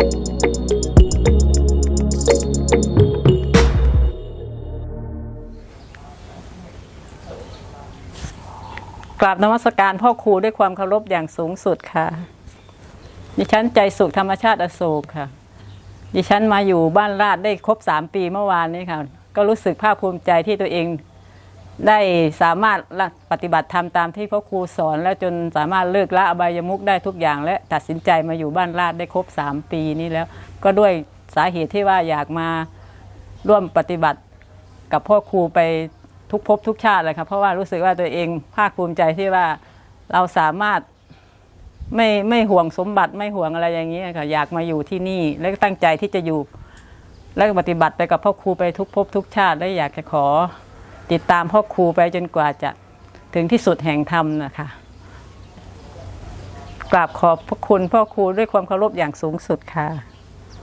กราบนมัสการพ่อครูด้วยความเคารพอย่างสูงสุดค่ะ ดิฉันใจสุขธรรมชาติอโศกค่ะ ดิฉันมาอยู่บ้านราชได้ครบสามปีเมื่อวานนี้ค่ะ ก็รู้สึกภาคภูมิใจที่ตัวเอง ได้สามารถปฏิบัติธรรมตามที่พ่อครูสอน แล้วจนสามารถเลิกละอบายมุกได้ทุกอย่าง และตัดสินใจมาอยู่บ้านราชได้ครบสามปีนี้แล้ว ก็ด้วยสาเหตุที่ว่าอยากมาร่วมปฏิบัติกับพ่อครูไปทุกภพทุกชาติเลยครับเพราะว่ารู้สึกว่าตัวเองภาคภูมิใจที่ว่าเราสามารถไม่ไม่ห่วงสมบัติไม่ห่วงอะไรอย่างนี้ค่ะอยากมาอยู่ที่นี่แล้วก็ตั้งใจที่จะอยู่ และปฏิบัติไปกับพ่อครูไปทุกภพทุกชาติและอยากจะขอ ติดตามพ่อครูไปจนกว่าจะถึงที่สุดแห่งธรรมนะคะกราบขอบพระคุณพ่อครูด้วยความเคารพอย่างสูงสุดค่ะ